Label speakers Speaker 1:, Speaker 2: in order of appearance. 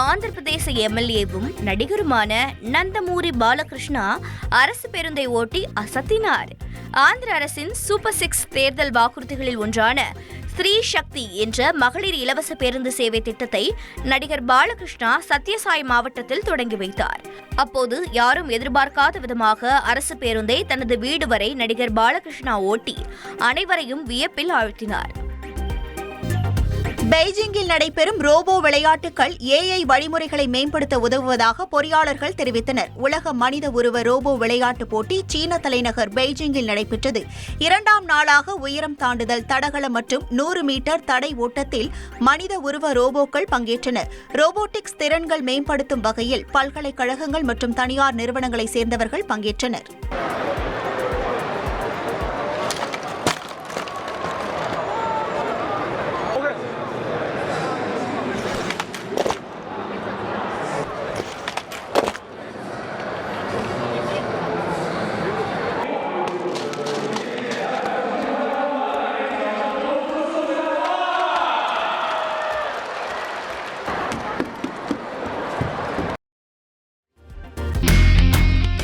Speaker 1: ஆந்திர பிரதேச எம்எல்ஏவும் நடிகருமான நந்தமூரி பாலகிருஷ்ணா அரசு பேருந்தை ஓட்டி அசத்தினார். ஆந்திர அரசின் சூப்பர் சிக்ஸ் தேர்தல் வாக்குறுதிகளில் ஒன்றான ஸ்ரீ சக்தி என்ற மகளிர் இலவச பேருந்து சேவை திட்டத்தை நடிகர் பாலகிருஷ்ணா சத்யசாய் மாவட்டத்தில் தொடங்கி வைத்தார். அப்போது யாரும் எதிர்பார்க்காத விதமாக அரசு பேருந்தை தனது வீடு வரை நடிகர் பாலகிருஷ்ணா ஓட்டி அனைவரையும் வியப்பில் ஆழ்த்தினார்.
Speaker 2: பெய்ஜிங்கில் நடைபெறும் ரோபோ விளையாட்டுகள் ஏஐ வழிமுறைகளை மேம்படுத்த உதவுவதாக பொறியாளர்கள் தெரிவித்தனர். உலக மனித உருவ ரோபோ விளையாட்டுப் போட்டி சீன தலைநகர் பெய்ஜிங்கில் நடைபெற்றது. இரண்டாம் நாளாக உயரம் தாண்டுதல் தடகள மற்றும் நூறு மீட்டர் தடை ஓட்டத்தில் மனித உருவ ரோபோக்கள் பங்கேற்றன ரோபோட்டிக்ஸ் திறன்கள் மேம்படுத்தும் வகையில் பல்கலைக்கழகங்கள் மற்றும் தனியார் நிறுவனங்களைச் சேர்ந்தவர்கள் பங்கேற்றனர்.